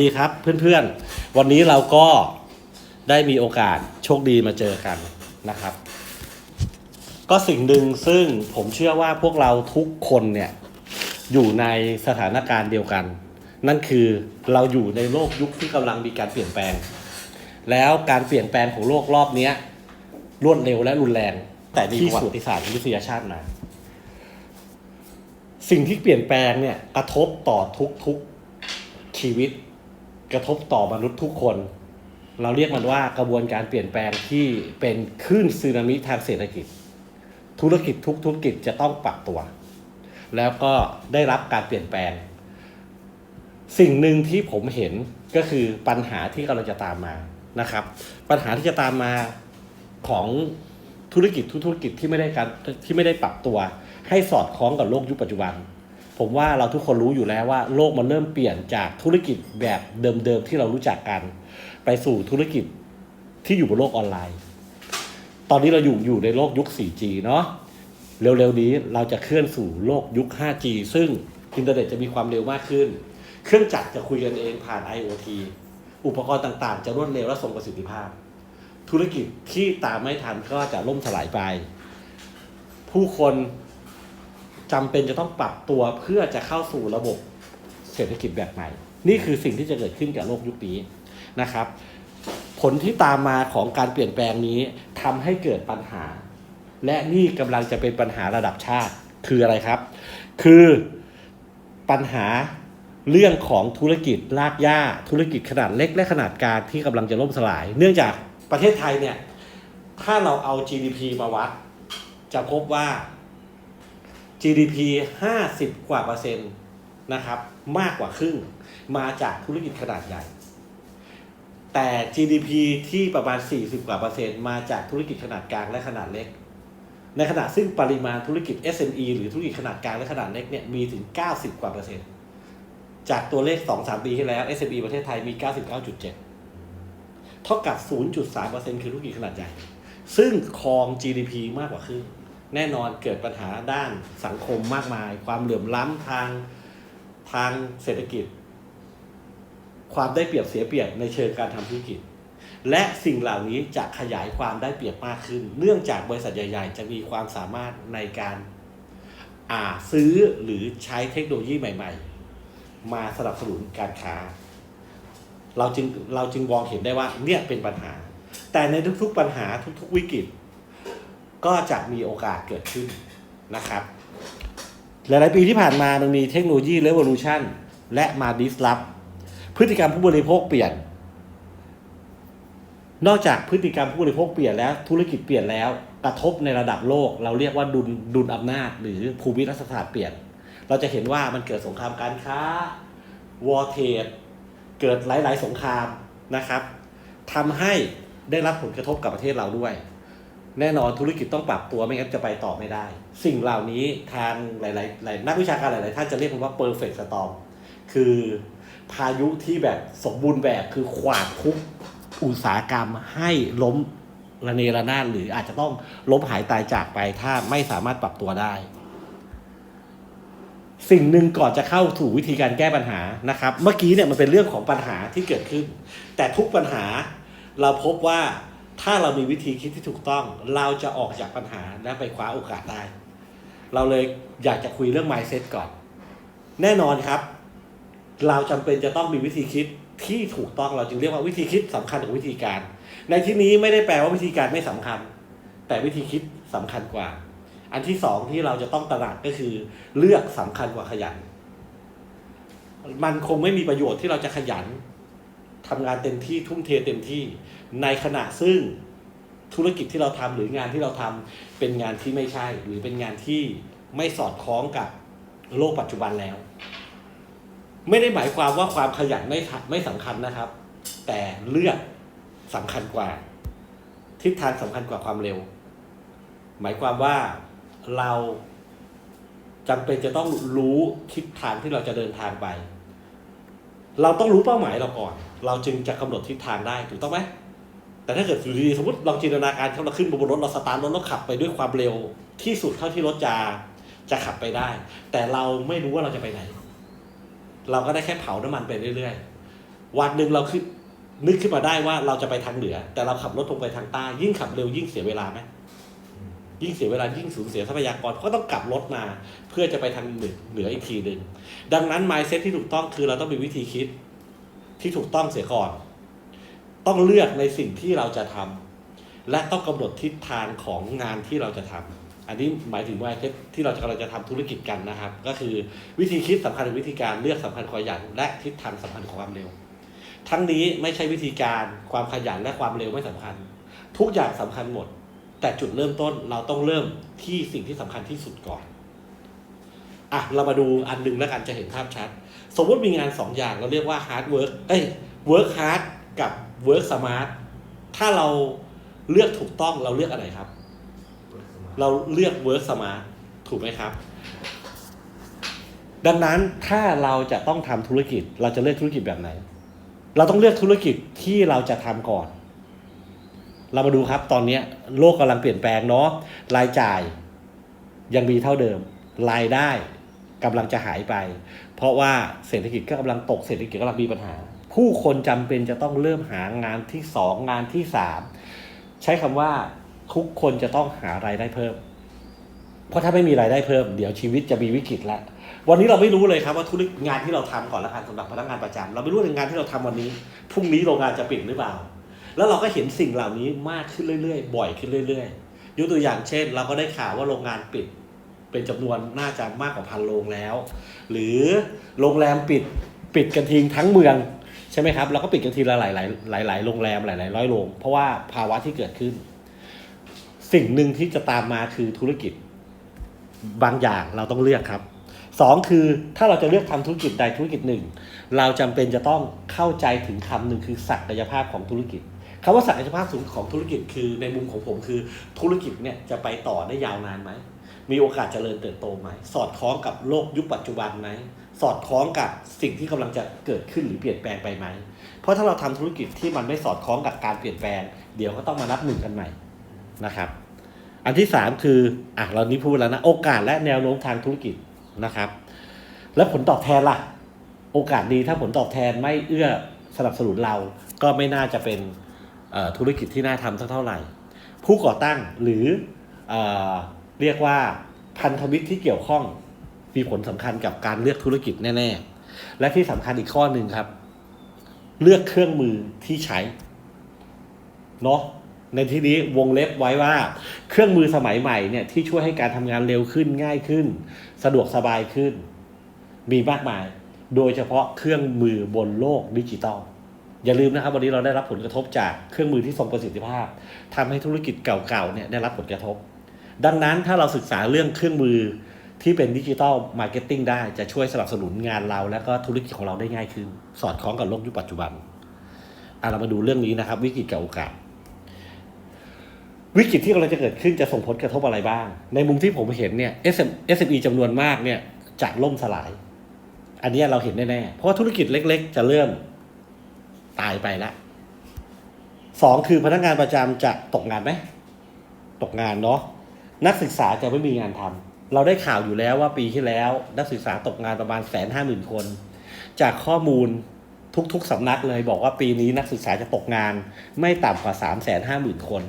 ดีครับเพื่อนๆ วันนี้เราก็ได้มีโอกาสโชคดีมาเจอกันนะครับ ก็สิ่งหนึ่งซึ่งผมเชื่อว่าพวกเราทุกคนเนี่ยอยู่ในสถานการณ์เดียวกัน นั่นคือเราอยู่ในโลกยุคที่กำลังมีการเปลี่ยนแปลง แล้วการเปลี่ยนแปลงของโลกรอบนี้รวดเร็วและรุนแรง แต่ที่ประวัติศาสตร์มนุษยชาติมาสิ่งที่เปลี่ยนแปลงเนี่ยกระทบต่อทุกๆชีวิต กระทบต่อมนุษย์ทุกคน เราเรียกมันว่ากระบวนการเปลี่ยนแปลงที่เป็นคลื่นสึนามิทางเศรษฐกิจ ธุรกิจทุกธุรกิจจะต้องปรับตัว แล้วก็ได้รับการเปลี่ยนแปลง สิ่งหนึ่งที่ผมเห็นก็คือปัญหาที่กำลังจะตามมานะครับ ปัญหาที่จะตามมาของธุรกิจทุกธุรกิจที่ไม่ได้การที่ไม่ได้ปรับตัว ให้สอดคล้องกับโลกยุคปัจจุบัน ผมว่าเราทุกคนรู้อยู่แล้วว่าโลกมันเริ่มเปลี่ยนจากธุรกิจแบบเดิมๆที่เรารู้จักกัน ไปสู่ธุรกิจที่อยู่บนโลกออนไลน์ ตอนนี้เราอยู่อยู่ในโลกยุค 4G เนาะเร็วๆนี้เราจะเคลื่อนสู่โลกยุค 5G ซึ่งอินเทอร์เน็ตจะมีความเร็วมากขึ้น เครื่องจักรจะคุยกันเองผ่าน IoT อุปกรณ์ต่างๆ จะรวดเร็วและทรงประสิทธิภาพ ธุรกิจที่ตามไม่ทันก็จะล่มสลายไป ผู้คน จำเป็นจะต้องปรับตัวเพื่อจะเข้าสู่ระบบเศรษฐกิจแบบใหม่ นี่คือสิ่งที่จะเกิดขึ้นกับโลกยุคนี้นะครับ ผลที่ตามมาของการเปลี่ยนแปลงนี้ทำให้เกิดปัญหา และนี่กำลังจะเป็นปัญหาระดับชาติคืออะไรครับ คือปัญหาเรื่องของธุรกิจลากย่าธุรกิจขนาดเล็กและขนาดกลางที่กำลังจะล่มสลาย เนื่องจากประเทศไทยเนี่ยถ้าเราเอา GDP มาวัด จะพบว่า GDP 50 กว่าเปอร์เซ็นต์นะครับมากกว่าครึ่งมาจากธุรกิจขนาดใหญ่ แต่ GDP ที่ประมาณ 40 กว่าเปอร์เซ็นต์มาจากธุรกิจขนาดกลางและขนาดเล็ก ในขณะซึ่งปริมาณธุรกิจ SME หรือธุรกิจขนาดกลางและขนาดเล็กเนี่ยมีถึง 90 กว่าเปอร์เซ็นต์จากตัวเลข 2-3 ปีที่แล้ว SME ประเทศไทยมี 99.7 เท่ากับ 0.3%คือธุรกิจขนาดใหญ่ ซึ่งครอง GDP มากกว่าครึ่ง แน่นอนเกิดปัญหาด้านสังคมมากมาย ความเหลื่อมล้ำทางทางเศรษฐกิจ ความได้เปรียบเสียเปรียบในเชิงการทำธุรกิจ และสิ่งเหล่านี้จะขยายความได้เปรียบมากขึ้น เนื่องจากบริษัทใหญ่ ๆ จะมีความสามารถในการอ่าซื้อหรือใช้เทคโนโลยีใหม่ ๆ มาสนับสนุนการค้า เราจึงเราจึงมองเห็นได้ว่าเนี่ยเป็นปัญหา แต่ในทุกๆปัญหาทุกๆวิกฤต ก็จะมีโอกาสเกิดขึ้นนะครับ หลาย ๆ ปีที่ผ่านมามันมีเทคโนโลยี revolution และมา disrupt พฤติกรรมผู้บริโภคเปลี่ยน นอกจากพฤติกรรมผู้บริโภคเปลี่ยนแล้วธุรกิจเปลี่ยนแล้วกระทบในระดับโลก เราเรียกว่าดุลดุลอำนาจ หรือภูมิรัฐศาสตร์เปลี่ยน เราจะเห็นว่ามันเกิดสงครามการค้าวอร์เทดเกิดหลาย ๆ สงครามนะครับทำให้ได้รับผลกระทบกับประเทศเราด้วย แน่นอนธุรกิจต้องปรับตัวไม่งั้นจะไปต่อไม่ได้ สิ่งเหล่านี้ทางหลายๆนักวิชาการหลาย ๆ ท่านจะเรียกมันว่า perfect storm คือพายุที่แบบสมบูรณ์แบบคือขวากทุกอุตสาหกรรมให้ล้มระเนระนาดหรืออาจจะต้องล้มหายตายจากไปถ้าไม่สามารถปรับตัวได้ สิ่งหนึ่งก่อนจะเข้าสู่วิธีการแก้ปัญหานะครับ เมื่อกี้เนี่ยมันเป็นเรื่องของปัญหาที่เกิดขึ้น แต่ทุกปัญหาเราพบว่า ถ้าเรามีวิธีคิดที่ถูกต้อง เราจะออกจากปัญหาและไปคว้าโอกาสได้ เราเลยอยากจะคุยเรื่อง mindset ก่อน แน่นอนครับ เราจำเป็นจะต้องมีวิธีคิดที่ถูกต้องเราจึงเรียกว่าวิธีคิดสำคัญกว่าวิธีการ ในที่นี้ไม่ได้แปลว่าวิธีการไม่สำคัญ แต่วิธีคิดสำคัญกว่า อันที่สองที่เราจะต้องตระหนักก็คือ เลือกสำคัญกว่าขยัน มันคงไม่มีประโยชน์ที่เราจะขยันทำงานเต็มที่ทุ่มเทเต็มที่ ในขณะซึ่งธุรกิจที่เราทำหรืองานที่เราทำเป็นงานที่ไม่ใช่ หรือเป็นงานที่ไม่สอดคล้องกับโลกปัจจุบันแล้ว ไม่ได้หมายความว่าความขยันไม่ไม่สำคัญนะครับ แต่เลือกสำคัญกว่า ทิศทางสำคัญกว่าความเร็ว หมายความว่าเราจำเป็นจะต้องรู้ทิศทางที่เราจะเดินทางไป เราต้องรู้เป้าหมายเราก่อน เราจึงจะกำหนดทิศทางได้ถูกต้องไหม แต่ถ้าเกิดอยู่ดีๆสมมติลองจินตนาการเขาเราขึ้นบนรถเราสตาร์ทรถแล้วขับไปด้วยความเร็วที่สุดเท่าที่รถจะจะขับไปได้ แต่เราไม่รู้ว่าเราจะไปไหน เราก็ได้แค่เผาน้ำมันไปเรื่อยๆ วันหนึ่งเราคือนึกขึ้นมาได้ว่าเราจะไปทางเหนือ แต่เราขับรถตรงไปทางใต้ยิ่งขับเร็วยิ่งเสียเวลาไหมยิ่งเสียเวลายิ่งสูญเสียทรัพยากรเพราะต้องกลับรถมาเพื่อจะไปทางเหนือเหนืออีกทีหนึ่งดังนั้น mindset ที่ถูกต้องคือเราต้องมีวิธีคิดที่ถูกต้องเสียก่อน ต้องเลือกในสิ่งที่เราจะทำและต้องกำหนดทิศทางของงานที่เราจะทำอันนี้หมายถึงว่าที่เราจะกำลังจะทำธุรกิจกันนะครับ ก็คือวิธีคิดสำคัญวิธีการเลือกสำคัญกว่าขยันและทิศทางสำคัญกว่าความเร็ว ทั้งนี้ไม่ใช่วิธีการความขยันและความเร็วไม่สำคัญ ทุกอย่างสำคัญหมด แต่จุดเริ่มต้นเราต้องเริ่มที่สิ่งที่สำคัญที่สุดก่อนอะเรามาดูอันหนึงแล้วกันจะเห็นภาพชัด สมมติมีงานสองอย่างเราเรียกว่า hard work เอ้ย work hard กับ work smart ถ้าเราเลือกถูกต้องเราเลือกอะไรครับ เราเลือก work smart ถูกไหมครับ ดังนั้นถ้าเราจะต้องทำธุรกิจ เราจะเลือกธุรกิจแบบไหน เราต้องเลือกธุรกิจที่เราจะทำก่อน เรามาดูครับตอนนี้โลกกำลังเปลี่ยนแปลงเนาะรายจ่ายยังมีเท่าเดิม รายได้กำลังจะหายไป เพราะว่าเศรษฐกิจก็กำลังตกเศรษฐกิจกำลังมีปัญหา ผู้คนจำเป็นจะต้องเริ่มหางานที่สองงานที่สามใช้คำว่าทุกคนจะต้องหารายได้เพิ่ม เพราะถ้าไม่มีรายได้เพิ่ม เดี๋ยวชีวิตจะมีวิกฤตแล้ววันนี้เราไม่รู้เลยครับว่าธุรกิจงานที่เราทำก่อนละกันสำหรับพนักงานประจำเราไม่รู้เลยงานที่เราทำวันนี้พรุ่งนี้โรงงานจะปิดหรือเปล่า แล้วเราก็เห็นสิ่งเหล่านี้มากขึ้นเรื่อยๆ บ่อยขึ้นเรื่อยๆยกตัวอย่างเช่น เราก็ได้ข่าวว่าโรงงานปิด เป็นจำนวนน่าจะมากกว่าพันโรงแล้ว หรือโรงแรมปิดปิดกันทิ้งทั้งเมือง ช่ไหมครับเราก็ปิดกันทีละหลายหลายหลายหลายโรงแรมหลายหลายร้อยโรงเพราะว่าภาวะที่เกิดขึ้น สิ่งหนึ่งที่จะตามมาคือธุรกิจ บางอย่างเราต้องเลือกครับสองคือถ้าเราจะเลือกทำธุรกิจใดธุรกิจหนึ่ง เราจำเป็นจะต้องเข้าใจถึงคำหนึ่งคือศักยภาพของธุรกิจคำว่าศักยภาพสูงของธุรกิจคือในมุมของผมคือธุรกิจเนี่ยจะไปต่อได้ยาวนานไหมมีโอกาสเจริญเติบโตไหมสอดคล้องกับโลกยุคปัจจุบันไหม สอดคล้องกับสิ่งที่กำลังจะเกิดขึ้นหรือเปลี่ยนแปลงไปไหม เพราะถ้าเราทำธุรกิจที่มันไม่สอดคล้องกับการเปลี่ยนแปลง เดี๋ยวก็ต้องมานับหนึ่งกันใหม่นะครับ อันที่สามคืออะเรานี้พูดแล้วนะโอกาสและแนวโน้มทางธุรกิจนะครับ แล้วผลตอบแทนล่ะ โอกาสดีถ้าผลตอบแทนไม่เอื้อสนับสนุนเราก็ไม่น่าจะเป็นธุรกิจที่น่าทำสักเท่าไหร่ ผู้ก่อตั้งหรือเอเรียกว่าพันธมิตรที่เกี่ยวข้อง มีผลสำคัญกับการเลือกธุรกิจแน่ ๆ และที่สำคัญอีกข้อหนึ่งครับ เลือกเครื่องมือที่ใช้เนาะในที่นี้วงเล็บไว้ว่า เครื่องมือสมัยใหม่เนี่ยที่ช่วยให้การทำงานเร็วขึ้นง่ายขึ้น สะดวกสบายขึ้น มีมากมาย โดยเฉพาะเครื่องมือบนโลกดิจิตอลอย่าลืมนะครับ วันนี้เราได้รับผลกระทบจากเครื่องมือที่ทรงประสิทธิภาพทำให้ธุรกิจเก่าๆเนี่ยได้รับผลกระทบ ดังนั้นถ้าเราศึกษาเรื่องเครื่องมือ ที่เป็นดิจิตอลมาร์เก็ตติ้งได้จะช่วยสนับสนุนงานเรา และก็ธุรกิจของเราได้ง่ายขึ้น สอดคล้องกับโลกยุคปัจจุบันอะเรามาดูเรื่องนี้นะครับ วิกฤตกับโอกาส วิกฤตที่กำลังจะเกิดขึ้นจะส่งผลกระทบอะไรบ้าง ในมุมที่ผมเห็นเนี่ย SME จำนวนมากเนี่ยจะล่มสลาย อันนี้เราเห็นแน่ๆเพราะว่าธุรกิจเล็ก ๆ จะเริ่มตายไปละสองคือพนักงานประจำจะตกงานไหมตกงานเนาะนักศึกษาจะไม่มีงานทำ เราได้ข่าวอยู่แล้วว่าปีที่แล้วนักศึกษาตกงานประมาณแสนห้าหมื่นคน จากข้อมูลทุกๆสำนักเลยบอกว่าปีนี้นักศึกษาจะตกงานไม่ต่ำกว่าสามแสนห้าหมื่นคน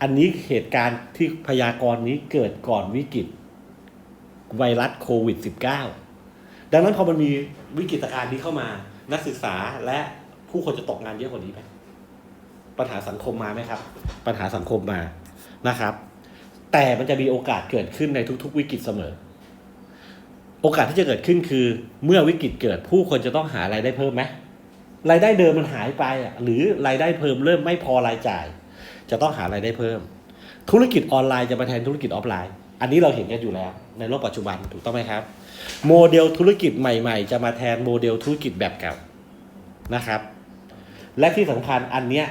อันนี้เหตุการณ์ที่พยากรณ์นี้เกิดก่อนวิกฤตไวรัสโควิด -19 ดังนั้นพอมันมีวิกฤตการณ์นี้เข้ามา นักศึกษาและผู้คนจะตกงานเยอะกว่านี้ไหมปัญหาสังคมมาไหมครับ ปัญหาสังคมมานะครับ แต่มันจะมีโอกาสเกิดขึ้นในทุก ๆ วิกฤตเสมอ โอกาสที่จะเกิดขึ้นคือ เมื่อวิกฤตเกิดผู้คนจะต้องหารายได้เพิ่มไหมรายได้เดิมมันหายไปอะหรือรายได้เพิ่มเริ่มไม่พอรายจ่าย จะต้องหารายได้เพิ่ม ธุรกิจออนไลน์จะมาแทนธุรกิจออฟไลน์ อันนี้เราเห็นกันอยู่แล้ว ในโลกปัจจุบันถูกต้องไหมครับ โมเดลธุรกิจใหม่ ๆ จะมาแทนโมเดลธุรกิจแบบเก่านะครับ และที่สำคัญอันเนี้ย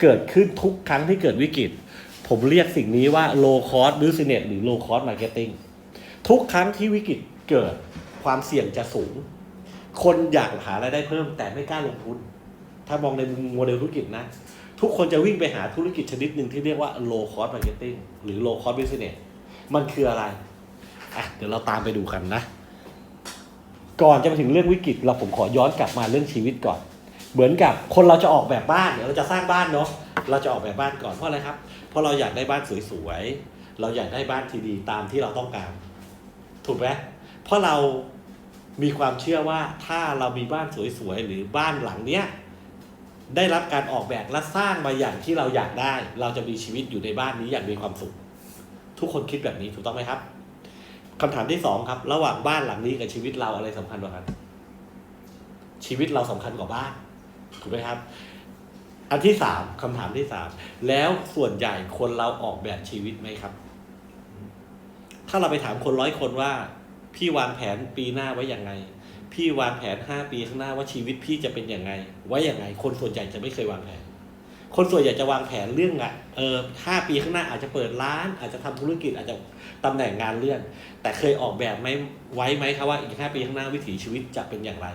เกิดขึ้นทุกครั้งที่เกิดวิกฤต ผมเรียกสิ่งนี้ว่า low cost business หรือ low cost marketing ทุกครั้งที่วิกฤตเกิดความเสี่ยงจะสูง คนอยากหารายได้เพิ่มแต่ไม่กล้าลงทุน ถ้ามองในโมเดลธุรกิจนะ ทุกคนจะวิ่งไปหาธุรกิจชนิดหนึ่งที่เรียกว่า low cost marketing หรือ low cost business มันคืออะไร อะ เดี๋ยวเราตามไปดูกันนะ ก่อนจะมาถึงเรื่องวิกฤต เราผมขอย้อนกลับมาเรื่องชีวิตก่อน เหมือนกับคนเราจะออกแบบบ้านเดี๋ยวเราจะสร้างบ้านเนาะ เราจะออกแบบบ้านก่อนเพราะอะไรครับ เพราะเราอยากได้บ้านสวยๆ เราอยากได้บ้านที่ดีตามที่เราต้องการ ถูกไหมเพราะเรามีความเชื่อว่าถ้าเรามีบ้านสวยๆ หรือบ้านหลังเนี้ยได้รับการออกแบบและสร้างมาอย่างที่เราอยากได้ เราจะมีชีวิตอยู่ในบ้านนี้อย่างมีความสุข ทุกคนคิดแบบนี้ถูกต้องไหมครับคำถามที่สองครับ ระหว่างบ้านหลังนี้กับชีวิตเราอะไรสำคัญกว่ากันชีวิตเราสำคัญกว่าบ้านถูกไหมครับ อันที่สามคำถามที่สามแล้วส่วนใหญ่คนเราออกแบบชีวิตไหมครับ ถ้าเราไปถามคนร้อยคนว่า พี่วางแผนปีหน้าไว้อย่างไง พี่วางแผนห้าปีข้างหน้าว่าชีวิตพี่จะเป็นอยังไง ไว้อย่างไง คนส่วนใหญ่จะไม่เคยวางแผนคนส่วนใหญ่จะวางแผนเรื่องอะเออห้าปีข้างหน้าอาจจะเปิดร้าน อาจจะทำธุรกิจอาจจะตำแหน่งงานเลื่อน แต่เคยออกแบบไหมไว้ไหมครับว่าอีกห้าปีข้างหน้าวิถีชีวิตจะเป็นอย่างไร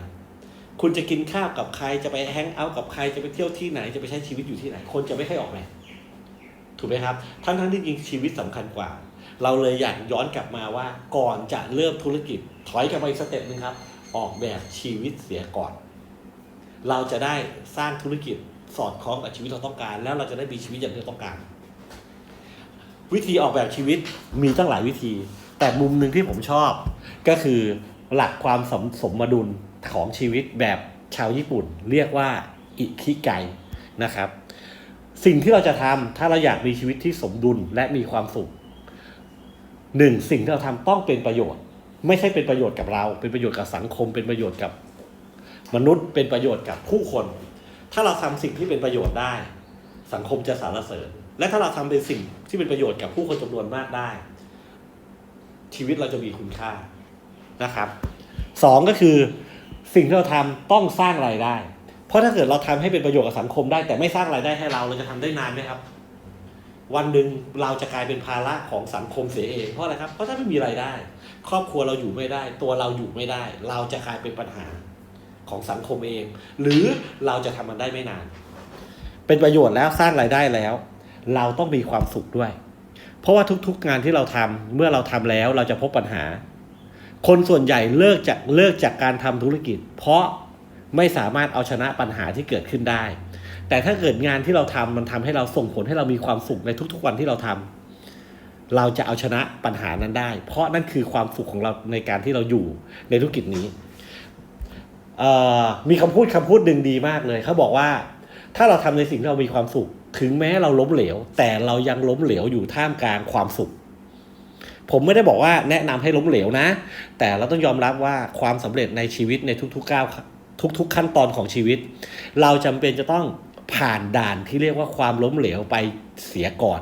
คุณจะกินข้าวกับใครจะไปแฮงเอาท์กับใครจะไปเที่ยวที่ไหนจะไปใช้ชีวิตอยู่ที่ไหน คนจะไม่ค่อยออกแบบถูกไหมครับ ทั้งทั้งที่จริงชีวิตสำคัญกว่า เราเลยอยากย้อนกลับมาว่าก่อนจะเริ่มธุรกิจ ถอยกลับไปอีกสเต็ปหนึงครับ ออกแบบชีวิตเสียก่อน เราจะได้สร้างธุรกิจสอดคล้องกับชีวิตเราต้องการ แล้วเราจะได้มีชีวิตอย่างที่เราต้องการ วิธีออกแบบชีวิตมีตั้งหลายวิธี แต่มุมหนึ่งที่ผมชอบ ก็คือหลักความสมสมดุล ของชีวิตแบบชาวญี่ปุ่น เรียกว่าอิคิไกนะครับ สิ่งที่เราจะทำถ้าเราอยากมีชีวิตที่สมดุลและมีความสุขหนึ่งสิ่งที่เราทำต้องเป็นประโยชน์ ไม่ใช่เป็นประโยชน์กับเรา เป็นประโยชน์กับสังคม เป็นประโยชน์กับมนุษย์ เป็นประโยชน์กับผู้คน ถ้าเราทำสิ่งที่เป็นประโยชน์ได้ สังคมจะสรรเสริญ และถ้าเราทำเป็นสิ่งที่เป็นประโยชน์กับผู้คนจำนวนมากได้ ชีวิตเราจะมีคุณค่านะครับสองก็คือ สิ่งที่เราทำต้องสร้างรายได้ เพราะถ้าเกิดเราทำให้เป็นประโยชน์กับสังคมได้ แต่ไม่สร้างรายได้ให้เราเราจะทำได้นานไหมครับ วันหนึ่งเราจะกลายเป็นภาระของสังคมเสียเองเพราะอะไรครับเพราะถ้าไม่มีรายได้ ครอบครัวเราอยู่ไม่ได้ ตัวเราอยู่ไม่ได้ เราจะกลายเป็นปัญหาของสังคมเอง หรือเราจะทำมันได้ไม่นาน เป็นประโยชน์แล้วสร้างรายได้แล้ว เราต้องมีความสุขด้วย เพราะว่าทุกๆงานที่เราทำเมื่อเราทำแล้วเราจะพบปัญหา คนส่วนใหญ่เลิกจากเลิกจากการทำธุรกิจ เพราะไม่สามารถเอาชนะปัญหาที่เกิดขึ้นได้ แต่ถ้าเกิดงานที่เราทำมันทำให้เราส่งผลให้เรามีความสุขในทุกๆวันที่เราทำเราจะเอาชนะปัญหานั้นได้ เพราะนั่นคือความสุขของเราในการที่เราอยู่ในธุรกิจนี้มีคำพูดคำพูดหนึ่งดีมากเลยเขาบอกว่า ถ้าเราทำในสิ่งที่เรามีความสุข ถึงแม้เราล้มเหลว แต่เรายังล้มเหลวอยู่ท่ามกลางความสุข ผมไม่ได้บอกว่าแนะนำให้ล้มเหลวนะ แต่เราต้องยอมรับว่าความสำเร็จในชีวิตในทุกๆก้าวทุก ๆ ขั้นตอนของชีวิต เราจำเป็นจะต้องผ่านด่านที่เรียกว่าความล้มเหลวไปเสียก่อน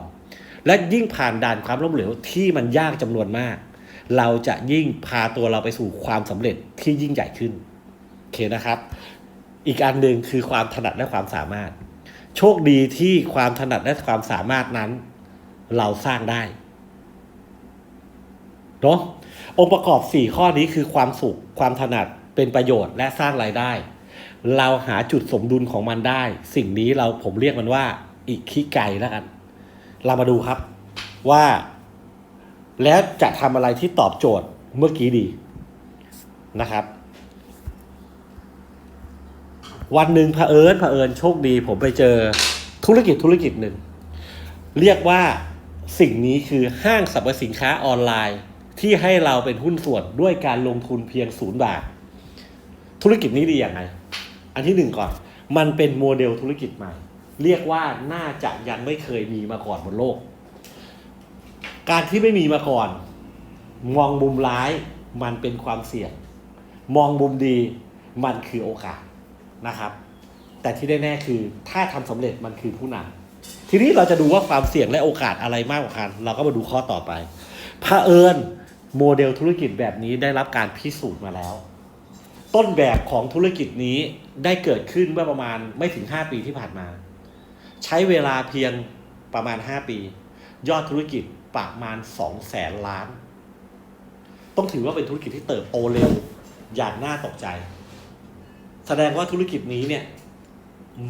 และยิ่งผ่านด่านความล้มเหลวที่มันยากจำนวนมาก เราจะยิ่งพาตัวเราไปสู่ความสำเร็จที่ยิ่งใหญ่ขึ้นโอเคนะครับ อีกอันหนึ่งคือความถนัดและความสามารถ โชคดีที่ความถนัดและความสามารถนั้น เราสร้างได้ เนาะองค์ประกอบ 4 ข้อนี้คือความสุขความถนัดเป็นประโยชน์และสร้างรายได้ เราหาจุดสมดุลของมันได้ สิ่งนี้เราผมเรียกมันว่า อิคิไกแล้วกัน เรามาดูครับว่า แล้วจะทำอะไรที่ตอบโจทย์เมื่อกี้ดีนะครับ วันหนึ่งเผอิญเผอิญโชคดี ผมไปเจอธุรกิจธุรกิจหนึ่ง เรียกว่าสิ่งนี้คือห้างสรรพสินค้าออนไลน์ ที่ให้เราเป็นหุ้นส่วนด้วยการลงทุนเพียงศูนย์บาท ธุรกิจนี้ดีอย่างไร อันที่หนึ่งก่อน มันเป็นโมเดลธุรกิจใหม่ เรียกว่าน่าจะยังไม่เคยมีมาก่อนบนโลก การที่ไม่มีมาก่อน มองมุมร้ายมันเป็นความเสี่ยง มองมุมดีมันคือโอกาสนะครับ แต่ที่แน่ๆคือถ้าทำสำเร็จมันคือผู้นำทีนี้เราจะดูว่าความเสี่ยงและโอกาสอะไรมากกว่ากัน เราก็มาดูข้อต่อไปเผอิญ โมเดลธุรกิจแบบนี้ได้รับการพิสูจน์มาแล้ว ต้นแบบของธุรกิจนี้ได้เกิดขึ้นเมื่อประมาณไม่ถึง 5 ปีที่ผ่านมา ใช้เวลาเพียงประมาณ 5 ปี ยอดธุรกิจประมาณ 2 แสนล้าน ต้องถือว่าเป็นธุรกิจที่เติบโตเร็วอย่างน่าตกใจ แสดงว่าธุรกิจนี้เนี่ย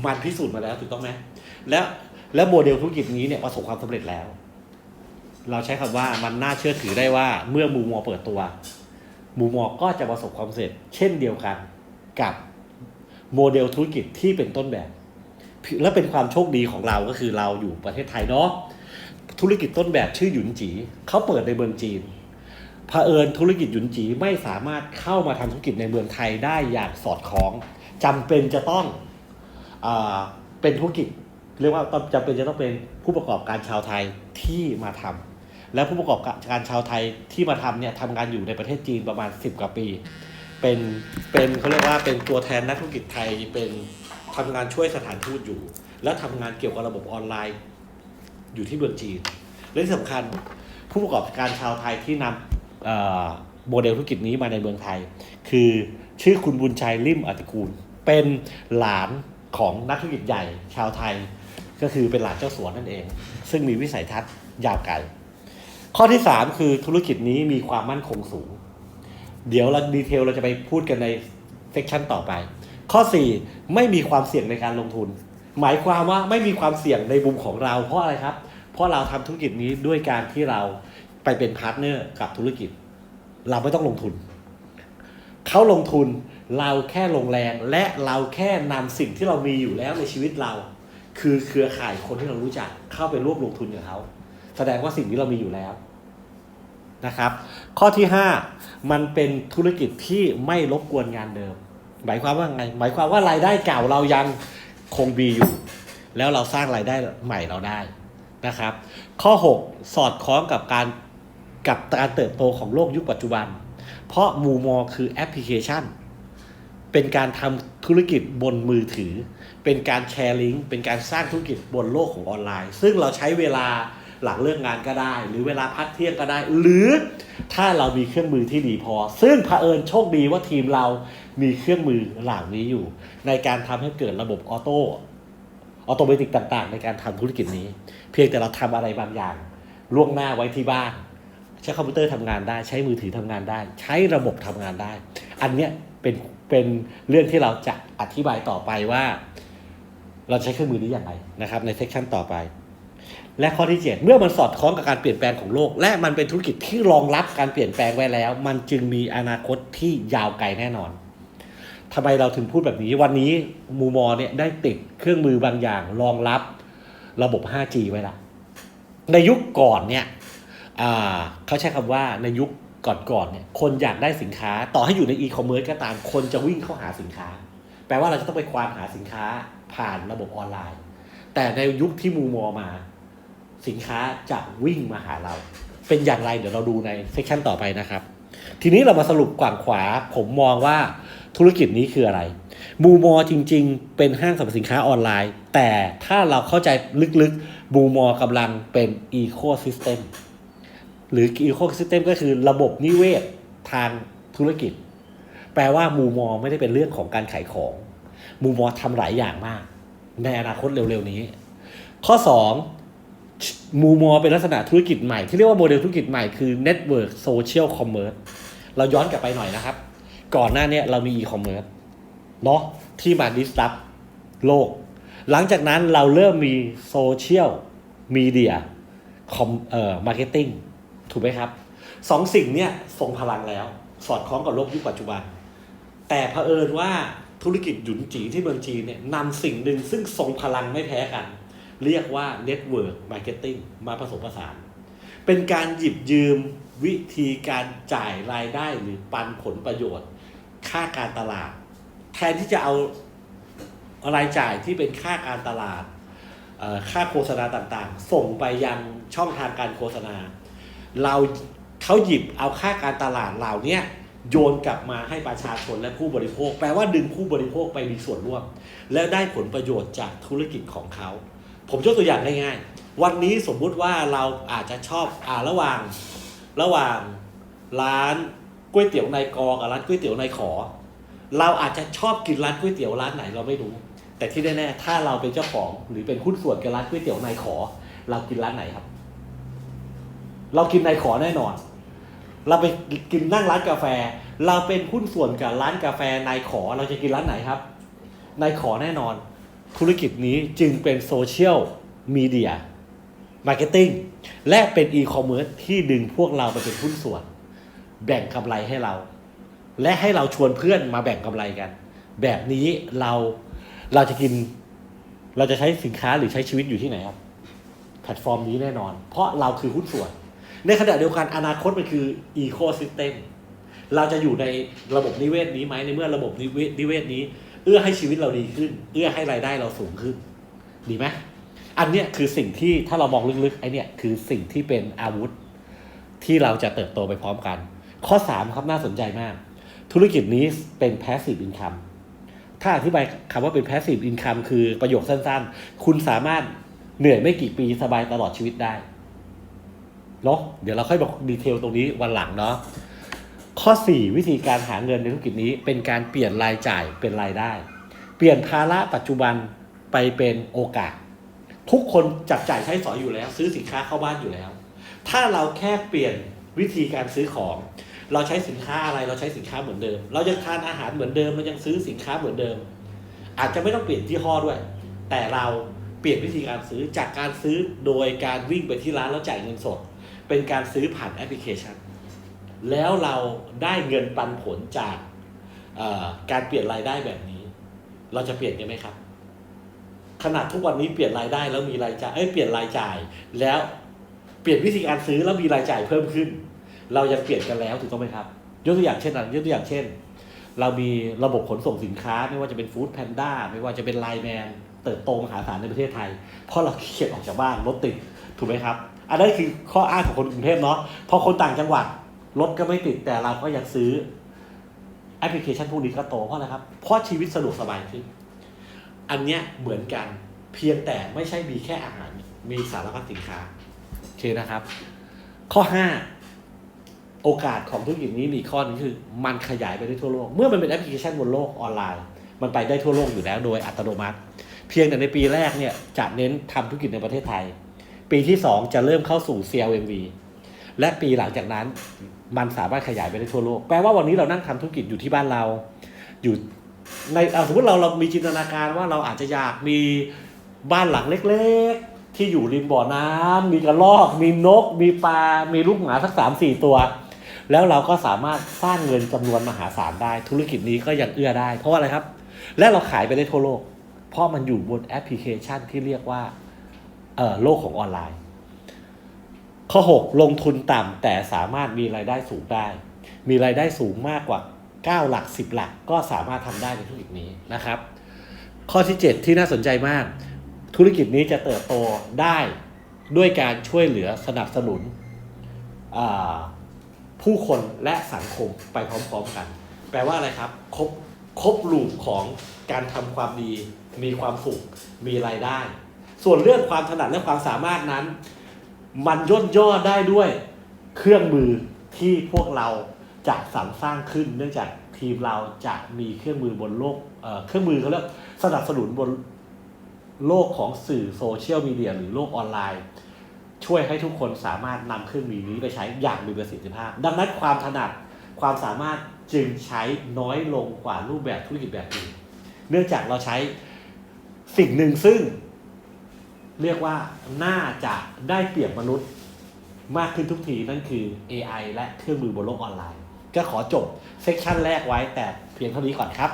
มันพิสูจน์มาแล้วถูกต้องไหมแล้วแล้วโมเดลธุรกิจนี้เนี่ยประสบความสำเร็จแล้ว เราใช้คำว่ามันน่าเชื่อถือได้ว่าเมื่อมูมอเปิดตัวมูมอก็จะประสบความสำเร็จ เช่นเดียวกันกับโมเดลธุรกิจที่เป็นต้นแบบ และเป็นความโชคดีของเราก็คือเราอยู่ประเทศไทยเนาะธุรกิจต้นแบบชื่อหยุนจีเขาเปิดในเมืองจีนเผอิญธุรกิจหยุนจีไม่สามารถเข้ามาทำธุรกิจในเมืองไทยได้อย่างสอดคล้องจำเป็นจะต้องอเป็นธุรกิจ เรียกว่าจำเป็นจะต้องเป็นผู้ประกอบการชาวไทยที่มาทำ และผู้ประกอบการชาวไทยที่มาทำเนี่ยทำงานอยู่ในประเทศจีนประมาณ 10 กว่าปี เป็นเป็นเขาเรียกว่าเป็นตัวแทนนักธุรกิจไทยเป็นทำงานช่วยสถานทูตอยู่ และทำงานเกี่ยวกับระบบออนไลน์ อยู่ที่เมืองจีน และที่สำคัญผู้ประกอบการชาวไทยที่นำโมเดลธุรกิจนี้มาในเมืองไทย คือชื่อคุณบุญชัยริมอติกูล เป็นหลานของนักธุรกิจใหญ่ชาวไทย ก็คือเป็นหลานเจ้าสัวนั่นเอง ซึ่งมีวิสัยทัศน์ยาวไกล ข้อที่ 3 คือธุรกิจนี้มีความมั่นคงสูง เดี๋ยวเราดีเทลเราจะไปพูดกันในเซกชันต่อไป ข้อ 4 ไม่มีความเสี่ยงในการลงทุน หมายความว่าไม่มีความเสี่ยงในมุมของเรา เพราะอะไรครับ เพราะเราทำธุรกิจนี้ด้วยการที่เราไปเป็นพาร์ทเนอร์กับธุรกิจ เราไม่ต้องลงทุน เขาลงทุนเราแค่ลงแรงและเราแค่นำสิ่งที่เรามีอยู่แล้วในชีวิตเรา คือเครือข่ายคนที่เรารู้จักเข้าไปร่วมลงทุนกับเขา แสดงว่าสิ่งที่เรามีอยู่แล้วนะครับ ข้อที่ 5 มันเป็นธุรกิจที่ไม่รบกวนงานเดิม หมายความว่าไง หมายความว่ารายได้เก่าเรายังคงมีอยู่ แล้วเราสร้างรายได้ใหม่เราได้นะครับ ข้อ 6 สอดคล้องกับการกับการเติบโตของโลกยุคปัจจุบัน เพราะมูมอคือแอปพลิเคชัน เป็นการทำธุรกิจบนมือถือ เป็นการแชร์ลิงก์เป็นการสร้างธุรกิจบนโลกของออนไลน์ ซึ่งเราใช้เวลา หลังเลิกงานก็ได้ หรือเวลาพักเที่ยงก็ได้ หรือถ้าเรามีเครื่องมือที่ดีพอ ซึ่งเผอิญโชคดีว่าทีมเรามีเครื่องมือเหล่านี้อยู่ ในการทำให้เกิดระบบออโต้ออโตเมติกต่าง ๆ ในการทำธุรกิจนี้ เพียงแต่เราทำอะไรบางอย่าง ล่วงหน้าไว้ที่บ้านใช้คอมพิวเตอร์ทำงานได้ ใช้มือถือทำงานได้ ใช้ระบบทำงานได้ อันเนี้ยเป็นเป็นเรื่องที่เราจะอธิบายต่อไปว่า เราใช้เครื่องมือนี้อย่างไรนะครับ ในเซสชันต่อไป และข้อที่ 7 เมื่อมันสอดคล้องกับการเปลี่ยนแปลงของโลก และมันเป็นธุรกิจที่รองรับการเปลี่ยนแปลงไว้แล้ว มันจึงมีอนาคตที่ยาวไกลแน่นอนทำไมเราถึงพูดแบบนี้วันนี้มูมอเนี่ยได้ติดเครื่องมือบางอย่างรองรับระบบ 5G ไว้ละในยุคก่อนเนี่ยเขาใช้คำว่าในยุคก่อนๆเนี่ยคนอยากได้สินค้าต่อให้อยู่ในอีคอมเมิร์ซก็ตามคนจะวิ่งเข้าหาสินค้า แปลว่าเราจะต้องไปควานหาสินค้าผ่านระบบออนไลน์ แต่ในยุคที่มูมอมา สินค้าจะวิ่งมาหาเรา เป็นอย่างไรเดี๋ยวเราดูในเซสชันต่อไปนะครับ ทีนี้เรามาสรุปกว่างขวา ผมมองว่าธุรกิจนี้คืออะไร มูมอจริง ๆ เป็นห้างสรรพสินค้าออนไลน์ แต่ถ้าเราเข้าใจลึกๆมูมอกำลังเป็นอีโคซิสเต็มหรืออีโคซิสเต็มก็คือระบบนิเวศทางธุรกิจ แปลว่ามูมอไม่ได้เป็นเรื่องของการขายของมูมอทำหลายอย่างมาก ในอนาคตเร็วๆนี้ ข้อ 2 มูมอเป็นลักษณะธุรกิจใหม่ที่เรียกว่าโมเดลธุรกิจใหม่คือ Network Social Commerce เราย้อนกลับไปหน่อยนะครับ ก่อนหน้านี้เรามี e-commerce เนาะที่มาดิสรับโลก หลังจากนั้นเราเริ่มมีโซเชียลมีเดียคอมเอ่อมาร์เก็ตติ้งถูกไหมครับสองสิ่งเนี้ยทรงพลังแล้ว สอดคล้องกับโลกยุคปัจจุบัน แต่เผอิญว่าธุรกิจหยุนจีที่เมืองจีนเนี่ยนำสิ่งหนึ่งซึ่งทรงพลังไม่แพ้กัน เรียกว่า Network Marketing มาผสมผสาน เป็นการหยิบยืมวิธีการจ่ายรายได้หรือปันผลประโยชน์ ค่าการตลาด แทนที่จะเอารายจ่ายที่เป็นค่าการตลาด ค่าโฆษณาต่างๆ ส่งไปยังช่องทางการโฆษณา เราเขาหยิบเอาค่าการตลาดเหล่านี้โยนกลับมาให้ประชาชนและผู้บริโภค แปลว่าดึงผู้บริโภคไปมีส่วนร่วม และได้ผลประโยชน์จากธุรกิจของเขา ผมยกตัวอย่างง่ายๆ วันนี้สมมุติว่าเราอาจจะชอบอ่าระหว่างระหว่างร้านก๋วยเตี๋ยวนายกอกับร้านก๋วยเตี๋ยวนายขอ เราอาจจะชอบกินร้านก๋วยเตี๋ยวร้านไหนเราไม่รู้ แต่ที่แน่ๆถ้าเราเป็นเจ้าของหรือเป็นหุ้นส่วนกับร้านก๋วยเตี๋ยวนายขอ เรากินร้านไหนครับ เรากินนายขอแน่นอน เราไปกินนั่งร้านกาแฟ เราเป็นหุ้นส่วนกับร้านกาแฟนายขอ เราจะกินร้านไหนครับนายขอแน่นอน ธุรกิจนี้จึงเป็นโซเชียลมีเดียมาร์เก็ตติ้งและเป็นอีคอมเมิร์ซที่ดึงพวกเราไปเป็นหุ้นส่วน แบ่งกำไรให้เรา และให้เราชวนเพื่อนมาแบ่งกำไรกัน แบบนี้เราเราจะกิน เราจะใช้สินค้าหรือใช้ชีวิตอยู่ที่ไหนครับ แพลตฟอร์มนี้แน่นอน เพราะเราคือหุ้นส่วน ในขณะเดียวกันอนาคตมันคืออีโค y ิสเต็มเราจะอยู่ในระบบนิเวศนี้ไหมในเมื่อระบบนิเวศนิ เอื้อให้ชีวิตเราดีขึ้น เอื้อให้รายได้เราสูงขึ้น ดีไหมอันเนี้ยคือสิ่งที่ถ้าเรามองลึกๆไอเนี้ยคือสิ่งที่เป็นอาวุธ ที่เราจะเติบโตไปพร้อมกัน ข้อ 3 ครับน่าสนใจมาก ธุรกิจนี้เป็น passive income ถ้าอธิบายคำว่าเป็น passive income คือประโยคสั้นๆ คุณสามารถเหนื่อยไม่กี่ปีสบายตลอดชีวิตได้เนาะเดี๋ยวเราค่อยบอกดีเทลตรงนี้วันหลังเนาะ ข้อ 4 วิธีการหาเงินในธุรกิจนี้เป็นการเปลี่ยนรายจ่ายเป็นรายได้ เปลี่ยนภาระปัจจุบันไปเป็นโอกาส ทุกคนจับจ่ายใช้สอยอยู่แล้ว ซื้อสินค้าเข้าบ้านอยู่แล้ว ถ้าเราแค่เปลี่ยนวิธีการซื้อของ เราใช้สินค้าอะไรเราใช้สินค้าเหมือนเดิม เรายังทานอาหารเหมือนเดิมเรายังซื้อสินค้าเหมือนเดิม อาจจะไม่ต้องเปลี่ยนยี่ห้อด้วย แต่เราเปลี่ยนวิธีการซื้อจากการซื้อโดยการวิ่งไปที่ร้านแล้วจ่ายเงินสด เป็นการซื้อผ่านแอปพลิเคชัน แล้วเราได้เงินปันผลจากการเปลี่ยนรายได้แบบนี้ เราจะเปลี่ยนกันไหมครับ ขนาดทุกวันนี้เปลี่ยนรายได้แล้วมีรายจ่ายเอ้ยเปลี่ยนรายจ่าย แล้วเปลี่ยนวิธีการซื้อแล้วมีรายจ่ายเพิ่มขึ้น เรายังเปลี่ยนกันแล้วถูกต้องไหมครับยกตัวอย่างเช่นอะไรยกตัวอย่างเช่น เรามีระบบขนส่งสินค้า ไม่ว่าจะเป็นฟู้ดแพนด้าไม่ว่าจะเป็นไลน์แมนเติบโตมหาศาลในประเทศไทย เพราะเราเกียจออกจากบ้านรถติดถูกไหมครับ อันนั้นคือข้ออ้างของคนกรุงเทพเนาะพอคนต่างจังหวัด รถก็ไม่ติดแต่เราก็อยังซื้อแอปพลิเคชันพวกนี้ก็โตเพราะอะไรครับ เพราะชีวิตสะดวกสบายขึ้น อันเนี้ยเหมือนกันเพียงแต่ไม่ใช่มีแค่อาหาร มีสารพัดสินค้า โอเคนะครับ ข้อ 5 โอกาสของธุรกิจนี้มีข้อนึงคือ มันขยายไปได้ทั่วโลก เมื่อมันเป็นแอปพลิเคชันบนโลกออนไลน์ มันไปได้ทั่วโลกอยู่แล้วโดยอัตโนมัติ เพียงแต่ในปีแรกเนี่ยจะเน้นทำธุรกิจในประเทศไทย ปีที่ 2 จะเริ่มเข้าสู่ CLMV และปีหลังจากนั้น มันสามารถขยายไปได้ทั่วโลก แปลว่าวันนี้เรานั่งทำธุรกิจอยู่ที่บ้านเรา อยู่ในสมมติเราเรามีจินตนาการว่าเราอาจจะอยากมีบ้านหลังเล็ก ๆ ที่อยู่ริมบ่อน้ำมีกระรอก มีนก มีปลา มีลูกหมาสักสามสี่ตัว แล้วเราก็สามารถสร้างเงินจำนวนมหาศาลได้ ธุรกิจนี้ก็ยังเอื้อได้ เพราะอะไรครับ และเราขายไปได้ทั่วโลก เพราะมันอยู่บนแอปพลิเคชันที่เรียกว่าโลกของออนไลน์ ข้อ 6 ลงทุนต่ำแต่สามารถมีรายได้สูงได้ มีรายได้สูงมากกว่า 9 หลัก 10 หลักก็สามารถทำได้ในธุรกิจนี้นะครับ ข้อที่ 7 ที่น่าสนใจมาก ธุรกิจนี้จะเติบโตได้ด้วยการช่วยเหลือสนับสนุนผู้คนและสังคมไปพร้อมๆกัน แปลว่าอะไรครับ ครบครบลูปของการทำความดี มีความสุข มีรายได้ ส่วนเรื่องความถนัดและความสามารถนั้น มันย่นย่อได้ด้วยเครื่องมือที่พวกเราจะสรรสร้างขึ้น เนื่องจากทีมเราจะมีเครื่องมือบนโลกเเครื่องมือเขาเรียกสนับสนุนบนโลกของสื่อโซเชียลมีเดียหรือโลกออนไลน์ ช่วยให้ทุกคนสามารถนำเครื่องมือนี้ไปใช้อย่างมีประสิทธิภาพ ดังนั้นความถนัดความสามารถจึงใช้น้อยลงกว่ารูปแบบธุรกิจแบบอื่นเนื่องจากเราใช้สิ่งหนึ่งซึ่ง เรียกว่าน่าจะได้เปรียบมนุษย์มากขึ้นทุกทีนั่นคือ AI และเครื่องมือบนโลกออนไลน์ ก็ขอจบเซกชันแรกไว้แต่เพียงเท่านี้ก่อนครับ